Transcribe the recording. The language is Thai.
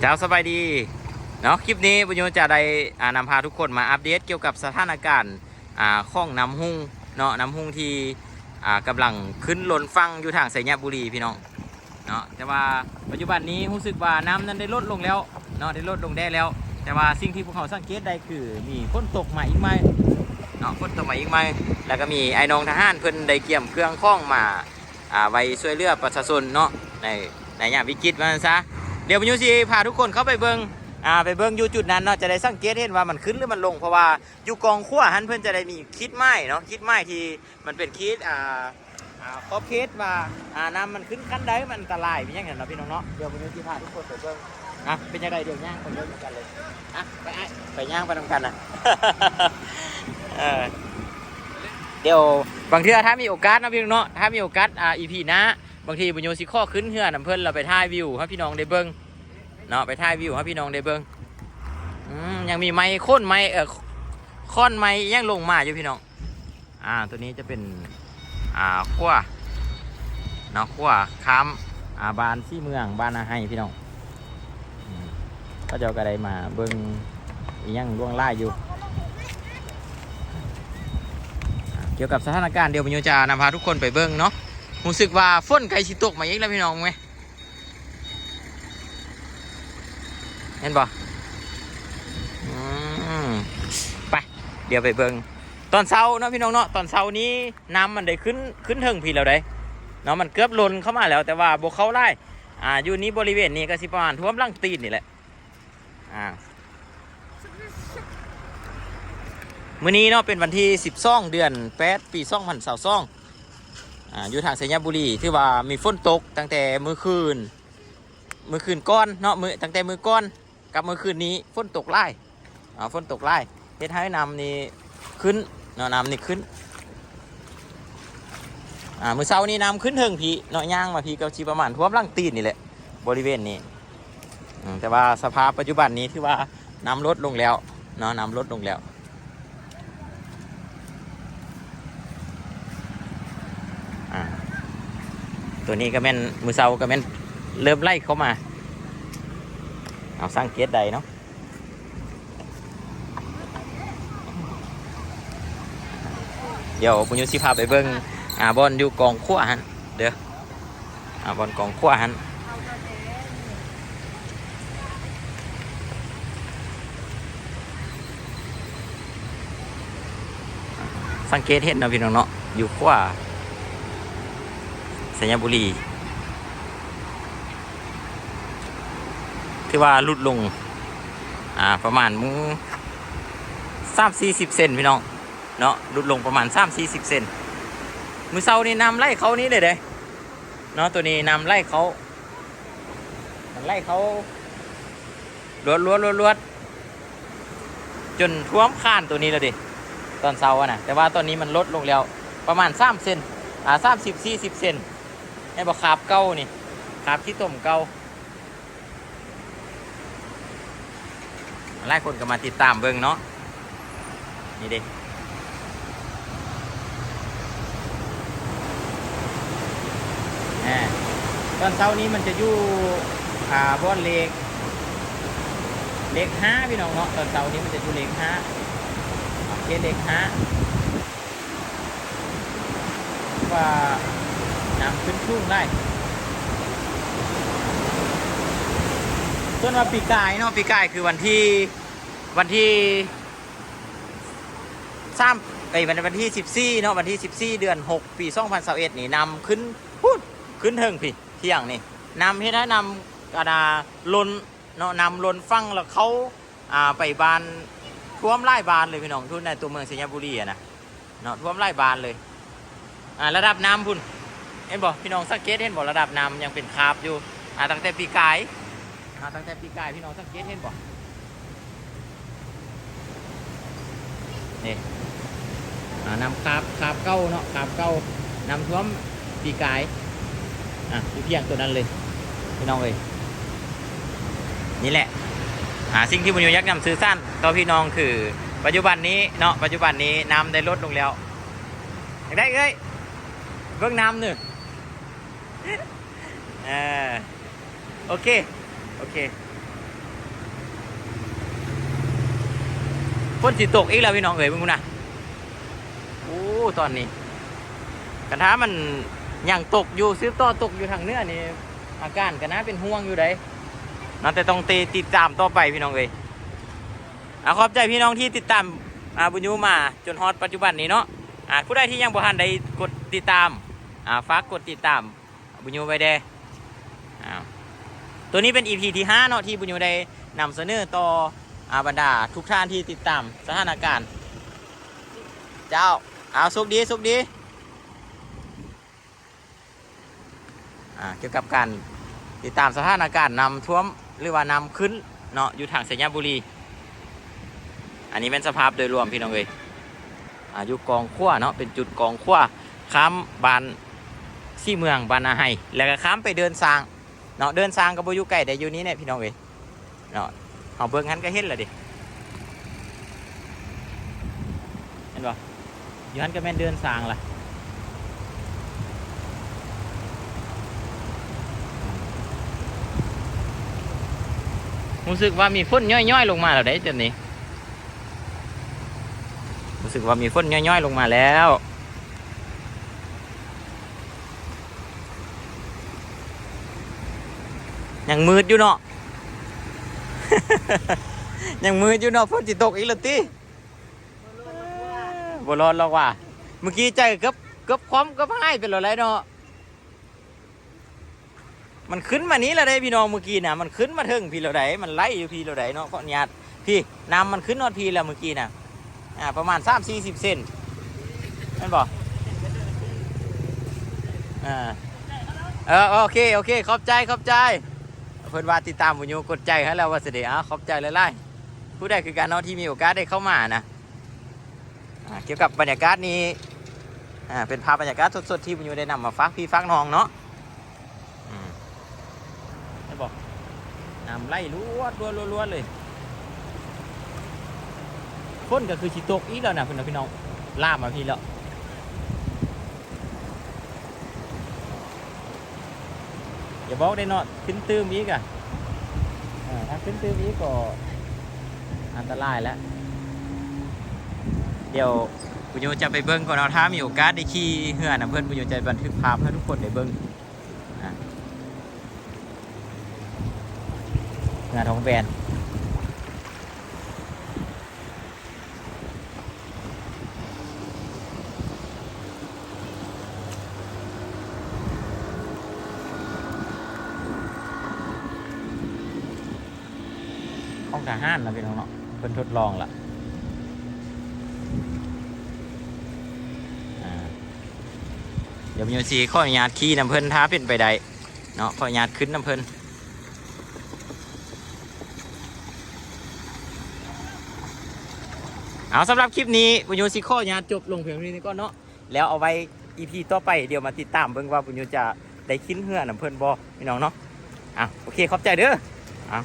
เจ้าสบายดี เนาะคลิปนี้บุญโยจะได้อ่านำพาทุกคนมาอัปเดตเกี่ยวกับสถานการณ์ข้องน้ำหุ่งเนาะน้ำหุ่งที่อ่ากำลังขึ้นล้นฟังอยู่ทางไสยบุรีพี่น้องเนาะแต่ว่าปัจจุบันนี้รู้สึกว่าน้ำนั้นได้ลดลงแล้วเนาะได้ลดลงได้แล้ว แต่ว่าสิ่งที่พวกเขาสังเกตได้คือมีฝนตกมาอีกไหมเนาะฝนตกมาอีกไหมแล้วก็มีไอ้น้องทหารเพิ่นได้เกี่ยมเครื่องข้องมาอ่าไว้ช่วยเหลือประชาชนเนาะในในยามวิกฤตว่าซะ เดี๋ยวผมยูซีพาทุกคนเข้าไปเบิงอ่าไปเบิงอยู่จุดนั้นเนาะจะได้สังเกตเห็นว่ามันขึ้นหรือมันลง เพราะว่าอยู่กองขั้วหันเพื่อนจะได้มีคิดไม้เนาะคิดไม้ที่มันเป็นคิดอ่าอ่าครอบเคสว่าอ่าน้ำมันขึ้นขั้นใดมันอันตรายเป็นอยังไงเนาะพี่น้องเนาะเดี๋ยวผมยูซีพาทุกคนไปเบิงอะเป็นยังไงเดี๋ยวย่างไปเบิงกันเลยอะไปไอ้ไปย่างไปทำกันนะเออเดี๋ยวบางทีถ้ามีโอกาสนะพี่น้องเนาะถ้ามีโอกาสอ่าอีพีนะบางทีบุญโยสิข้อขึ้นเฮือนํเพิ่อนเราไปถ่ายวิวให้พี่น้องได้เบิ่ง เนาะไปถ่ายวิวให้พี่น้องได้เบิ่งอืมยังมีไม้ค่นไม้เออค้อนไม้ยังลงมาอยู่พี่น้อง อ่าตัวนี้จะเป็นอ่าขั้วเนาะขั้วค้ามอ่าบานที่เมืองบานอาให้พี่น้องก็จ้าก็ไดมาเบิ่งยังล่วงล่าอยู่ เกี่ยวกับสถานการณ์เดี๋ยวปัญญาจะนำพาทุกคนไปเบิ้งเนาะรู้สึกว่าฝนไกลชิตกมาอีกแล้วพี่น้องไหม เห็นปะอืมไป เดี๋ยวไปเบิ้งตอนเช้าเนาะพี่น้องเนาะตอนเช้านี้น้ำมันได้ขึ้นขึ้นถึงพี่เราได้เนาะมันเกือบล้นเข้ามาแล้ว แต่ว่าบกเข้าไล่อ่าอยู่นี้บริเวณนี้ก็สิประมาณท่วมลังตีนนี่แหละอ่ามื้อนี้เนาะเป็นวันที่ 12 เดือน8ปี2022อ่าอยู่ทางสัญญบุรีที่ว่ามีฝนตกตั้งแต่มื้อคืน มื้อคืนก้อนเนาะมื้อตั้งแต่มื้อก้อน กับเมื้อคืนนี้ฝนตกไล่อ่าฝนตกไล่เฮ็ดให้น้ำนี่ขึ้นเนาะน้ำนี่ขึ้นอ่ามื้อเช้านี้น้ำขึ้นเทิงพี่เนาะย่างมาพี่ก็สิประมาณท่วมลังตีนนี่แหละบริเวณนี้แต่ว่าสภาพปัจจุบันนี้ที่ว่าน้ำลดลงแล้วเนาะน้ำลดลงแล้วตัวนี้ก็แม่นมือเซาก็แม่นเริ่มไล่เข้ามา เอาสร้างเกียรใดเนาะเดี๋ยวปุญญสิพาไปเบิ้งอ่าบอลอยู่กองขั้วหันเด้ออ่าบอลกองขั้วหันสังเกตเห็นนะพี่น้องเนาะอยู่ขั้วสัญญบุรี ที่ว่าลุดลง อ่า ประมาณมึงสามสี่สิบเซนพี่น้อง เนาะลุดลงประมาณสามสี่สิบเซนมือเซานี่นำไล่เขานี้เลยเด้เนาะตัวนี้นำไล่เขามันไล่เขาลวดลวดลวดลวดจนท่วมข้านตัวนี้แล้วดิ ตอนเซาอะนะแต่ว่าตอนนี้มันลดลงแล้ว ประมาณสามเซนอ่าสามสิบสี่สิบเซนไอ้บอกขาบเก้านี่ขาบที่ต้มเก้า หลายคนก็มาติดตามเบิ่งเนาะนี่เด้แหมตอนเช้านี้มันจะอยู่อ่าบ้านเล็กเล็กห้าพี่น้องเนาะตอนเช้านี้มันจะอยู่เล็กห้าโอเคเล็กห้าว่าน้ำขึ้นชุ่งได้ ส่วนว่าปีกายเนาะปีกายคือวันที่วันที่สามไอ้วันวันที่สิบสี่เนาะวันที่สิบสี่เดือนหกปีสองพันสิบเอ็ดนี่นำขึ้นพูดขึ้นเทิงพี่เที่ยงนี่นำให้ได้นำกระดาลนเนาะนำลนฟังแล้วเขาอ่าไปบานท่วมไล่บานเลยพี่น้องทุนในตัวเมืองสัญญบุรีอะนะเนาะท่วมไล่บานเลยอ่าระดับน้ำพุ่นเห็นบอกพี่น้องสังเกตเห็นบอกระดับน้ำยังเป็นคาบอยู่อ่าตั้งแต่ปีกาย อ่าตั้งแต่ปีกายพี่น้องสังเกตเห็นบอกนี่อ่านำคาบคาบเก้าเนาะคาบเก้านำท่วมปีกายอะอยู่เพียงตัวนั้นเลยพี่น้องเลยนี่แหละอ่าสิ่งที่บุญยยักษ์นำซื้อสั้นต่อพี่น้องคือ ปัจจุบันนี้เนาะปัจจุบันนี้น้ำได้ลดลงแล้วอยากได้เอ้ยเบื้องน้ำหนึ่งเออโอเค โอเคฝนสิตกอีกแล้วพี่น้องเอ๋ยมึงนะโอ้ตอนนี้กระทะมันยังตกอยู่ซื้อต่อตกอยู่ทางเนื้อนี่อาการกันนะเป็นห่วงอยู่ไดนะแต่ต้องตีติดตามต่อไปพี่น้องเอ๋ยอขอบใจพี่น้องที่ติดตามอาบุญยูมาจนฮอตปัจจุบันนี้เนาะอ่าผู้ใดที่ยังบ่ทันได้กดติดตามอ่าฝากกดติดตามบุญยูไว้เด้อ้าว ตัวนี้เป็น EP ที่5เนาะที่บุญยูได้นำเสนอต่ออาบรรดาทุกท่านที่ติดตามสถานการณ์ เจ้า เอาสุกดีสุกดีอ่าเกี่ยวกับการติดตามสถานการณ์นำท่วมหรือว่านำขึ้นเนาะอยู่ทางเสัญญบุรี อันนี้เป็นสภาพโดยรวมพี่น้องเลยอ่าอยู่กองขั้วเนาะเป็นจุดกองขั้วข้ามบานซี่เมืองบานอาไฮแล้วก็ข้ามไปเดินซาง เนาะเดินซางกับบอยู่ไก่แต่อยู่นี้เนี่ยพี่น้องเลยเนาะเอาเบิ่งหันก็เห็นและดิเห็นปะอยู่หันก็แม่นเดินซางล่ะรู้สึกว่ามีฝนย่อยๆลงมาแล้วได้จนนี้รู้สึกว่ามีฝนย่อยๆลงมาแล้ว ยังมืดอยู่เนาะ ยังมืดอยู่เนาะฝนจิตกอีกแล้วติบร้อนหรอกว่ะเมื่อกี้ใจเกือบเกือบความเกือบหายไปแล้วไรเนาะ มันขึ้นมานี้ล้วได้พี่น้องเมื่อกี้นะมันขึ้นมาถึงพี่เราไดมันไล่อยู่พี่เราไดเนาะเพราะญาติพี่น้ำมันขึ้นนอดพี่แล้วเมื่อกี้นะอ่าประมาณสามสี่สิบเซนนั่นบอกอ่าเออโอเค โอเค ขอบใจ ขอบใจ เพิ่นว่าติดตามบุญโยกดใจให้แล้วว่าเสด็จอะขอบใจหลายๆผู้ใดคือการเนาะที่มีโอกาสได้เข้ามานะเกี่ยวกับบรรยากาศนี้อ่าเป็นภาพบรรยากาศสดๆที่บุญโยได้นำมาฟักพี่ฟักน้องเนาะอืมได้บอกนำไลรวดรวดรวดรวดเลยฝนก็คือชิตกอีกแล้วนะพี่น้องพี่น้องลามาพี่แล้วอย่า บอกได้เนาะขึ้นตื้มอีกอะถ้าขึ้นตื้มอีกก็อันตรายแล้ว เดี๋ยวปุญโยจะไปเบิ้งก่อนเอาถ้ามีโอกาสได้ขี่เหือนะเพื่อนปุญโยจะบันทึกภาพให้ทุกคนได้เบิ้งเหือทองแบน ห้องทหารนะพี่น้องเนาะเป็นทดลองละอ่าเดี๋ยวมีโยซีข้ออนุญาตขี่น้ำเพลินท้าเป็นไปได้เนาะข้ออนุญาตขึ้นน้ำเพลินเอาสำหรับคลิปนี้ปุญโยซีข้ออนุญาจบลงเพียงเท่านี้ก่อนเนาะแล้วเอาไว้อีพีต่อไปเดี๋ยวมาติดตามเบิ่งว่าปุญโยจะได้ขึ้นเหื่อน้ำเพลินบอพี่น้องเนาะอะโอเคขอบใจเด้ออะ